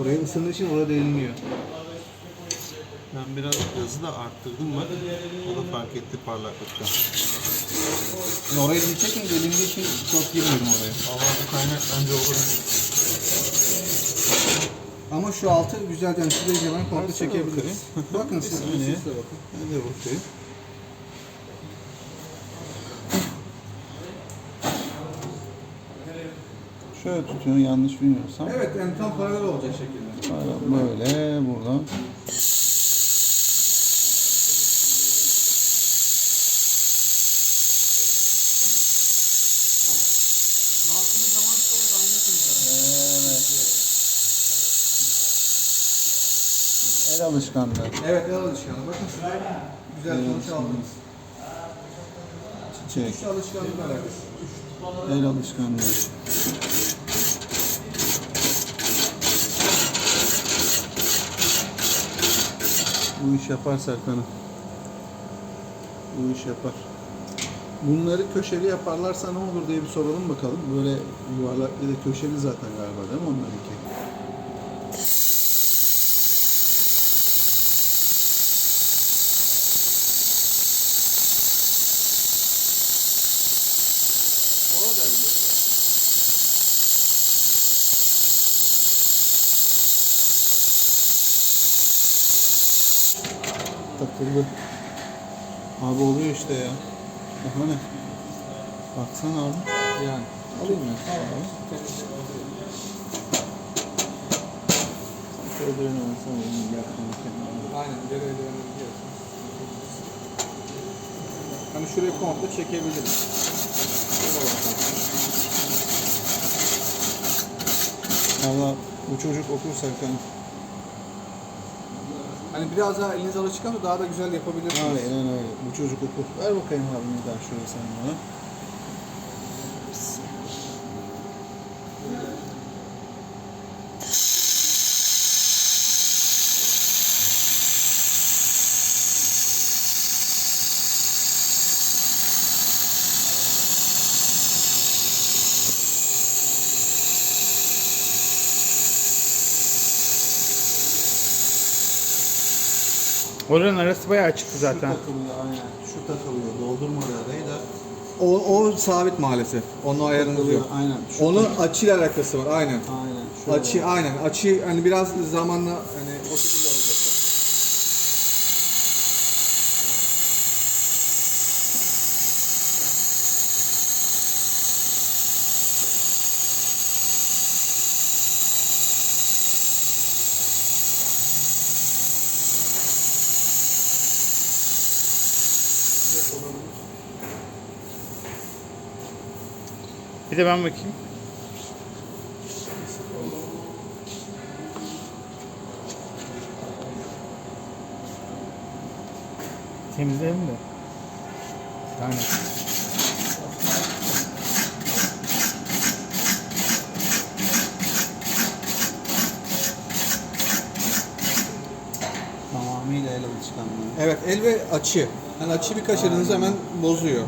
Oraya ısındığı için orada delinmiyor. Ben biraz hızı da arttırdım bak. O da fark etti parlaklıkta. Yani oraya bir çekin delindiği için çok girmiyorum oraya. Ama bu kaynak bence olur. Ama şu altı güzel yani şu derece ben komple çekebiliriz. bakın siz, de bakayım. Şöyle tutuyorsun yanlış bilmiyorsam. Evet yani tam paralel olacak şekilde. Böyle buradan. El alışkanlığı. Evet el alışkanlığı. Bakın güzel sonuç aldınız. Çiçek. Üç alışkanlıkla alakası. El alışkanlığı. Bu iş yapar Serkan'ım. Bu iş yapar. Bunları köşeli yaparlarsa ne olur diye bir soralım bakalım. Böyle yuvarlak ya da köşeli zaten galiba değil mi onlarınki? Takıldı. Abi oluyor işte ya. Daha ne? Baksana abi. Yani. Alayım mı? Şöyle dönüyorsan Aynen nereye dönebiliyorsunuz. Hani şurayı komple çekebiliriz. Valla bu çocuk okur Serkan. Hani biraz daha eliniz alışkansa daha da güzel yapabilirsiniz. Aynen öyle. Bu çocuk okur. Ver bakayım abi bir daha şöyle sen bana. Oranın arası bayağı açıktı zaten. Şu takılıyor aynen. Şu takılıyor. Doldurma arayı da. O, o sabit maalesef. Onun ayarınız Takılıyor, yok. Aynen. Şu Onun açıyla alakası var. Aynen. Aynen. Şöyle. Açı aynen. Açı hani biraz zamanla hani o şekilde olacak. Bir de ben bakayım. Temizleyelim de. Yani. Tamamıyla el alışkanlığı. Evet el ve açı. Yani açı bir kaçırdığınız hemen bozuyor.